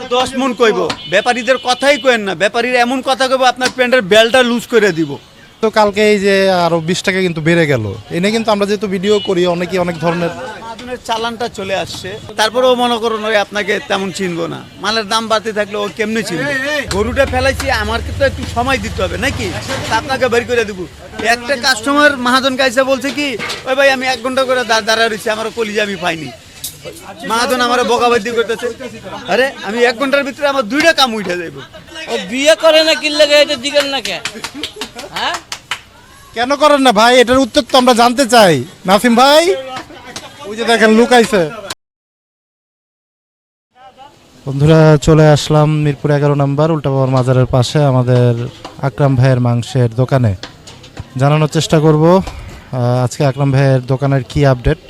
তো দশ মন কইব। ব্যাপারীদের কথাই কইেন না। ব্যাপারীর এমন কথা কইব আপনার প্যান্টের বেলটা লুজ করে দিব। তো কালকে এই যে আরও বিশ টাকা কিন্তু বেড়ে গেল। এনে কিন্তু আমরা যেহেতু ভিডিও করি অনেকে অনেক ধরনের চালানটা চলে আসছে। তারপরেও মনে করুন ওই আপনাকে তেমন চিনবো না। মালের দাম বাড়তে থাকলে ও কেমনে চিনবে? গরুটা ফেলাইছি আমাকে তো একটু সময় দিতে হবে নাকি? আপনাকে বের করে দেবো। একটা কাস্টমার মাহাজন কাইসা বলছে কি ওই ভাই আমি এক ঘণ্টা করে দাঁড়া রয়েছি আমার কলিজা আমি পাইনি। মাহাজন আমার বকাবাদি করতেছে। আরে আমি এক ঘণ্টার ভিতরে আমার দুইটা কাম উঠে যাইব। ও বিয়ে করে না কি লাগে এটা দিকেন না কে? হ্যাঁ? কেন করেন না ভাই? এটার উত্তর তো আমরা জানতে চাই। নাসিম ভাই? ওই যে দেখেন লুকাইছে। বন্ধুরা চলে আসলাম মিরপুর এগারো নম্বর উল্টাপাওয়ার মাজারের পাশে আমাদের আকরাম ভাইয়ের মাংসের দোকানে। জানানোর চেষ্টা করব। আজকে আকরাম ভাইয়ের দোকানের কি আপডেট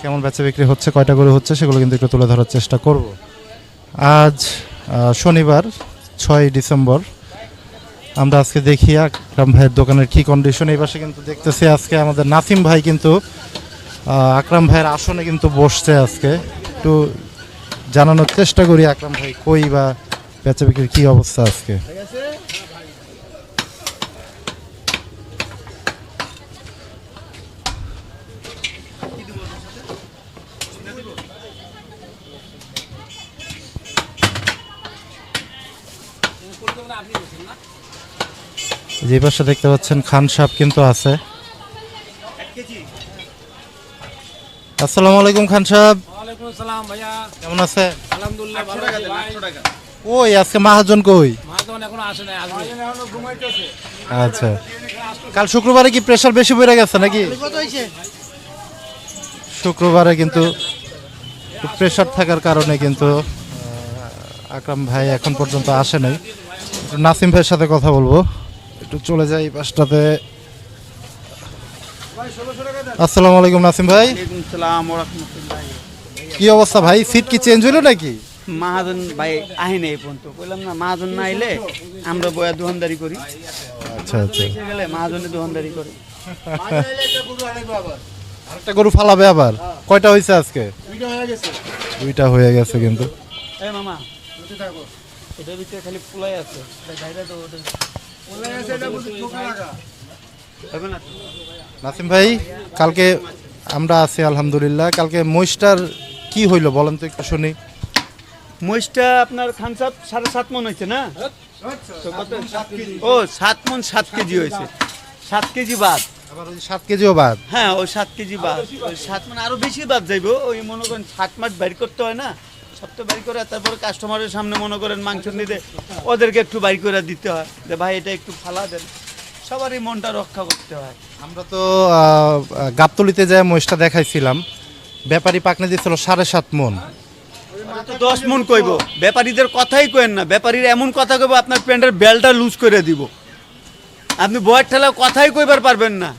কেমন বেচা বিক্রি হচ্ছে, কয়টা করে হচ্ছে, সেগুলো কিন্তু একটু তুলে ধরার চেষ্টা করব। আজ শনিবার, ছয় ডিসেম্বর। আমরা আজকে দেখি আকরাম ভাইয়ের দোকানের কি কন্ডিশন এই পাশে কিন্তু দেখতেছি আজকে আমাদের নাসিম ভাই কিন্তু আকরাম ভাইয়ের আসনে কিন্তু বসছে আজকে। একটু জানানোর চেষ্টা করি আকরাম ভাই কই বা বেচা বিক্রির কী অবস্থা আজকে। যে পাশে দেখতে পাচ্ছেন খান সাহেব কিন্তু আছে। আসসালামু আলাইকুম খান সাহেব। ওয়ালাইকুম আসসালাম ভাইয়া। কেমন আছে আলহামদুলিল্লাহ ভালো আছি ভাই। কই আজকে মাহাজন কই? আচ্ছা। কাল শুক্রবারে কি প্রেশার বেশি বেড়ে গেছে নাকি? শুক্রবারে কিন্তু প্রেশার থাকার কারণে কিন্তু আকরাম ভাই এখন পর্যন্ত আসে নাই। একটু নাসিম ভাইয়ের সাথে কথা বলব। একটু চলে যাই পাশটাতে। আসসালামু আলাইকুম নাসিম ভাই। কি অবস্থা ভাই? সিট কি চেঞ্জ হলো নাকি? মাহাজন ভাই আহে নেই পর্যন্ত। বললাম না মাহাজন না আইলে আমরা বয়া দোকানদারি করি। আচ্ছা আচ্ছা। গেলে মাহাজনে দোকানদারি করে। আরেকটা গরু ফালাবে আবার? কয়টা হয়েছে আজকে? দুইটা হয়ে গেছে কিন্তু। এই মামা এটার ভিতরে খালি ফুলাই আছে। বাইরে তো ওটা হবে না নাসিম ভাই কালকে আমরা আছি আলহামদুলিল্লাহ। কালকে মহিষটার কি হইল বলেন তো একটু শুনি। মহিষটা আপনার খান সাহেব সাড়ে সাত মন হয়েছে না? ও সাত মন সাত কেজি হয়েছে। সাত কেজি বাদ। আবার ওই সাত কেজিও বাদ। হ্যাঁ ওই সাত কেজি বাদ। ওই সাত মানে আরও বেশি বাদ যাইবো। ওই মনে করেন সাত মাস বাইর করতে হয় না। সব তো বাইর করে তারপরে কাস্টমারের সামনে মনে করেন মাংস নিতে ওদেরকে একটু বাইর করে দিতে হয়। যে ভাই এটা একটু ফালা দেন। সবারই মনটা রক্ষা করতে হয়। আমরা তো গাবতলিতে যায় মহিষটা দেখাইছিলাম ব্যাপারী পাকনে দিয়েছিল সাড়ে সাত মন। তো দশ মন কইব। ব্যাপারীদের কথাই কইেন না। ব্যাপারীর এমন কথা কইব আপনার প্যান্টের বেলটা লুজ করে দিব। আপনি বয়ের ঠেলা কথাই কইবার পারবেন না।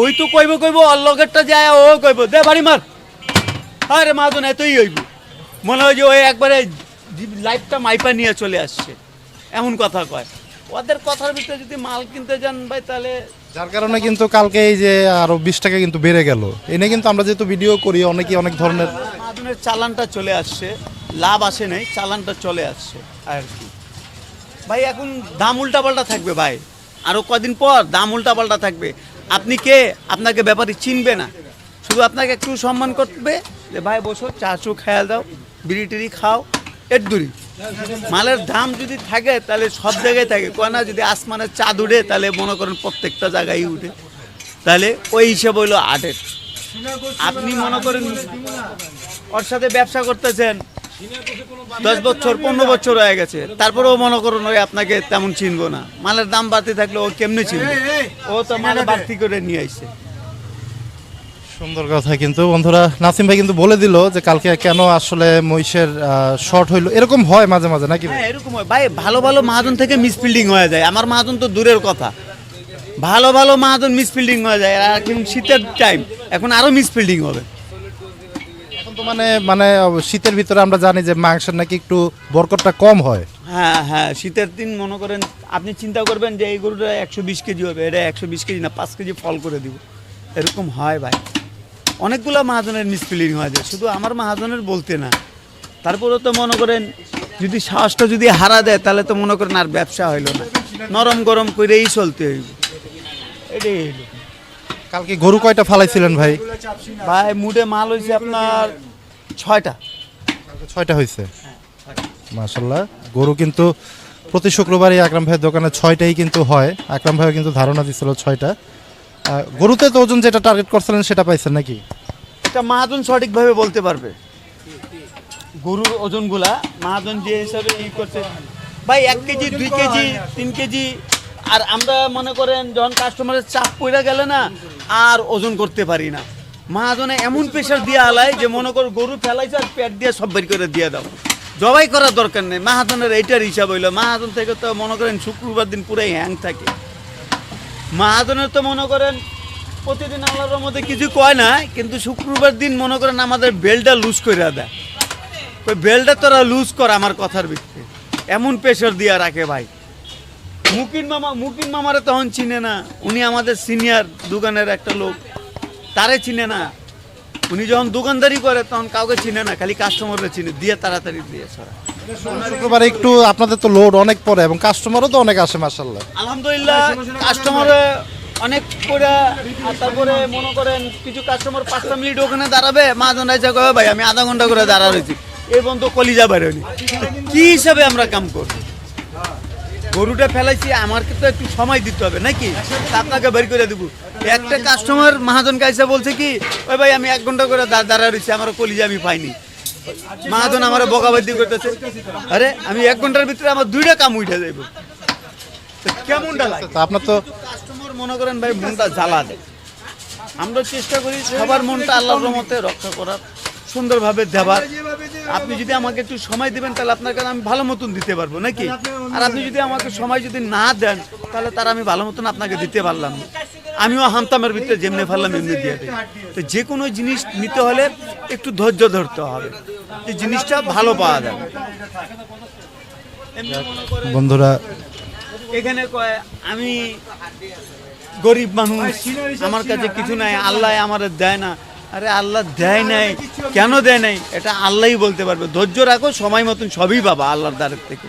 ওই তো কইব কইব অল্লগেরটা যায় ও কইব। দে বাড়ি মার। আরে মাজন এতই হইব। মনে হয় যে ওই একবারে লাইফটা মাইপা নিয়ে চলে আসছে। এমন কথা কয়। ওদের কথার ভিতরে যদি মাল কিনতে যান ভাই তাহলে যার কারণে কিন্তু কালকে এই যে আরও বিশ টাকা কিন্তু বেড়ে গেল। এনে কিন্তু আমরা যেহেতু ভিডিও করি অনেকে অনেক ধরনের মাদুনের চালানটা চলে আসছে। লাভ আসে নাই চালানটা চলে আসছে আর কি। ভাই এখন দাম উল্টাপাল্টা থাকবে ভাই। আরও কদিন পর দাম উল্টাপাল্টা থাকবে। আপনি কে? আপনাকে ব্যাপারে চিনবে না। শুধু আপনাকে একটু সম্মান করবে যে ভাই বসো চা চু খেয়াল দাও। বিড়ি টিড়ি খাও, এর দূরি। মালের দাম যদি থাকে, তাহলে সব জায়গায় থাকে। কয় না, যদি আসমানের চাঁদ উঠে, তাহলে মনে করেন প্রত্যেকটা জায়গায় উঠে। তাহলে ওই হিসেবে হইল আটের। আপনি মনে করেন ওর সাথে ব্যবসা করতেছেন, দশ বছর, পনেরো বছর হয়ে গেছে। তারপরেও মনে করুন ওই আপনাকে তেমন চিনবো না। মালের দাম বাড়তে থাকলে ও কেমনে চিনবে? ও তো মাল বাড়তি করে নিয়ে আইছে সুন্দর কথা কিন্তু। বন্ধুরা নাসিম ভাই কিন্তু বলে দিল যে কালকে কেন আসলে মহিষের শর্ট হইল। এরকম হয় মাঝে মাঝে নাকি? হ্যাঁ এরকম হয়। ভাই ভালো ভালো মাহাজন থেকে মিসফিল্ডিং হয়ে যায়। আমার মাহাজন তো দূরের কথা। ভালো ভালো মাহাজন মিসফিল্ডিং হয়ে যায়। আর এখন শীতের টাইম এখন আরও মিসফিল্ডিং হবে। এখন তো মানে মানে শীতের ভিতরে আমরা জানি যে মাংসের নাকি একটু বরকটটা কম হয়। হ্যাঁ হ্যাঁ শীতের দিন মনে করেন আপনি চিন্তা করবেন যে এই গরুটা একশো বিশ কেজি হবে এটা একশো বিশ কেজি না পাঁচ কেজি ফল করে দিব। এরকম হয় ভাই। অনেকগুলো মাহাজনের মিসফিলিং হয়ে যায়। শুধু আমার মাহাজনের বলতে না। তারপরেও তো মনে করেন যদি সাহসটা যদি হারা দেয় তাহলে তো মনে করেন আর ব্যবসা হইল না। নরম গরম করেই চলতে হইব। এটাই হইল। কালকে গরু কয়টা ফালাইছিলেন ভাই? ভাই মুডে মাল হয়েছে আপনার ছয়টা। ছয়টা হয়েছে মাশাল্লাহ গরু কিন্তু প্রতি শুক্রবারই আকরাম ভাইয়ের দোকানে ছয়টাই কিন্তু হয়। আকরাম ভাইও কিন্তু ধারণা দিছিল ছয়টা। গরুতে তো ওজন যেটা টার্গেট করছিলেন সেটা পাইছেন নাকি? এটা মাহাজন সঠিকভাবে বলতে পারবে। গরুর ওজনগুলা মাহাজন যে হিসাবে ই করছে ভাই এক কেজি দুই কেজি তিন কেজি আর আমরা মনে করেন যখন কাস্টমারের চাপ পড়ে গেলে না আর ওজন করতে পারি না। মাহাজনে এমন প্রেশার দিয়ে আলায় যে মনে কর গরু ফেলাইছে আর পেট দিয়ে সব বের করে দিয়ে দাও। জবাই করার দরকার নেই। মাহাজনের এইটার হিসাব হইল মাহাজন থেকে তো মনে করেন শুক্রবার দিন পুরাই হ্যাং থাকে। মাহাজনের তো মনে করেন প্রতিদিন আল্লাহর মধ্যে কিছু কয় না কিন্তু শুক্রবার দিন মনে করেন আমাদের বেলটা লুজ করে দেয়। ওই বেলটা তোরা লুজ কর আমার কথার ভিত্তিতে। এমন প্রেশার দিয়া রাখে ভাই। মুকিন মামা মুকিন মামারে তখন চিনে না। উনি আমাদের সিনিয়র দোকানের একটা লোক। তারে চিনে না। উনি যখন দোকানদারি করে তখন কাউকে চিনে না খালি কাস্টমাররা চিনে। দিয়ে তাড়াতাড়ি দিয়ে সরা শুক্রবারে একটু আপনাদের তো লোড অনেক পড়ে এবং কাস্টমারও তো অনেক আসে মার্শাল্লাহ আলহামদুলিল্লাহ কাস্টমারে অনেক করে তারপরে মনে করেন কিছু কাস্টমার পাঁচটা মিনিট ওখানে দাঁড়াবে, মা জনাইছে কবে ভাই, আমি আধা ঘণ্টা করে দাঁড়া রয়েছি। এই পর্যন্ত কলিজা বেরোয়নি কি হিসাবে আমরা কাম করব? গরুটা ফেলাইছি আমাকে তো একটু সময় দিতে হবে, নাকি? আপনাকে বের করে দেবো। একটা কাস্টমার মহাজন কাইসা বলছে কি ওই ভাই, আমি এক ঘণ্টা করে দাঁড়া রয়েছি, আমার কলিজা আমি পাইনি। মহাজন আমার বকাবাদি করতেছে, আরে, আমি এক ঘণ্টার ভিতরে আমার দুইটা কাম উঠে যাইব। কেমনটা লাগে? আপনার তো মনে করেন ভাই মনটা জ্বালা দেয়। আমরা চেষ্টা করি সবার মনটা আল্লাহর রহমতে রক্ষা করার সুন্দরভাবে দেবার। আপনি যদি আমাকে একটু সময় দিবেন তাহলে আপনার কাছে আমি ভালো মতন দিতে পারব নাকি? আর আপনি যদি আমাকে সময় যদি না দেন তাহলে তার আমি ভালো মতন আপনাকে দিতে পারলাম না। আমিও হামতামের ভিতরে যেমনি পারলাম এমনি দিয়ে দিই। তো যে কোনো জিনিস নিতে হলে একটু ধৈর্য ধরতে হবে। যে জিনিসটা ভালো পাওয়া যাবে। বন্ধুরা এখানে কয় আমি গরিব মানুষ। আমার কাছে কিছু নাই আল্লাহ আমার দেয় না। আরে আল্লাহ দেয় নাই। কেন দেয় নাই? এটা আল্লাহই বলতে পারবে। ধৈর্য রাখো সময় মতন সবই পাবা আল্লাহর দ্বারের থেকে।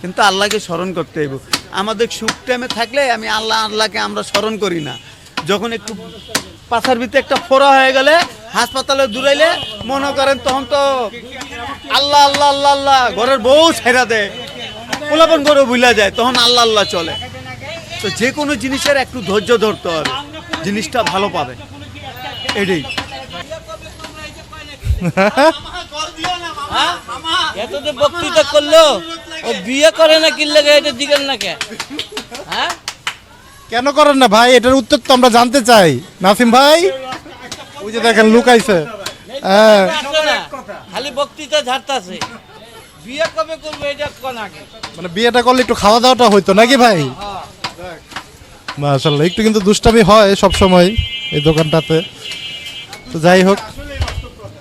কিন্তু আল্লাহকে স্মরণ করতে হইব। আমাদের সুখ টাইমে থাকলে আমি আল্লাহ আল্লাহকে আমরা স্মরণ করি না। যখন একটু পাশার ভিতরে একটা ফোড়া হয়ে গেলে হাসপাতালে দূরাইলে মনে করেন তখন তো আল্লাহ আল্লাহ আল্লাহ আল্লাহ ঘরের বউ ছেড়া দেয়। পোলাপন করে ভুলা যায় তখন আল্লাহ আল্লাহ চলে। তো যে কোনো জিনিসের একটু ধৈর্য ধরতে হবে। জিনিসটা ভালো পাবে। এটাই। হ্যাঁ? বক্তৃতা করল। ও বিয়ে করে না কি লাগে এটা না কে? হ্যাঁ? কেন করেন না ভাই? এটার উত্তর তো আমরা জানতে চাই। নাসিম ভাই? ওই যে দেখেন লুকাইছে। হ্যাঁ। খালি বক্তৃতা ঝাড়তাছে। বিয়ে কবে করবে এটা কোন আগে? মানে বিয়েটা করলে একটু খাওয়া দাওয়াটা হইতো নাকি ভাই? মাশাল্লাহ একটু কিন্তু দুষ্টামি হয় সব সময় এই দোকানটাতে। তো যাই হোক।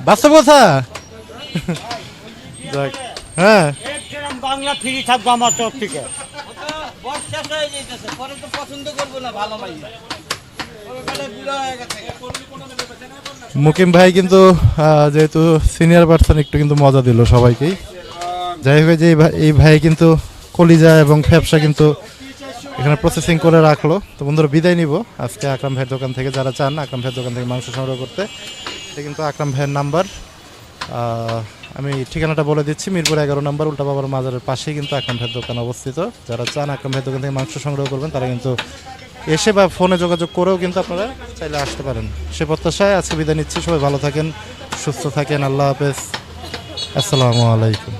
বাস্তব কথা? যাক, হ্যাঁ। বাংলা ফ্রি থাকব আমার তরফ থেকে। হয়ে পরে তো পছন্দ করব না ভালো ভাই। মুকিম ভাই কিন্তু আহ, যেহেতু সিনিয়র পার্সন একটু কিন্তু মজা দিল সবাইকেই। যাই হোক যে এই ভাই- এই ভাই কিন্তু কলিজা এবং ফ্যাপসা কিন্তু এখানে প্রসেসিং করে রাখল। তো বন্ধুরা, বিদায় নিব। আজকে আকরাম ভাইয়ের দোকান থেকে যারা চান, আকরাম ভাইয়ের দোকান থেকে মাংস সংগ্রহ করতে, এটা কিন্তু আকরাম ভাইয়ের নাম্বার। আমি ঠিকানাটা বলে দিচ্ছি, মিরপুর এগারো নাম্বার, উল্টা বাবার মাজারের পাশেই কিন্তু আকরাম ভাইয়ের দোকান অবস্থিত। যারা চান আকরাম ভাইয়ের দোকান থেকে মাংস সংগ্রহ করবেন, তারা কিন্তু এসে বা ফোনে যোগাযোগ করেও কিন্তু আপনারা চাইলে আসতে পারেন। সে প্রত্যাশায় আজকে বিদায় নিচ্ছি। সবাই ভালো থাকেন, সুস্থ থাকেন। আল্লাহ হাফেজ। আসসালামু আলাইকুম।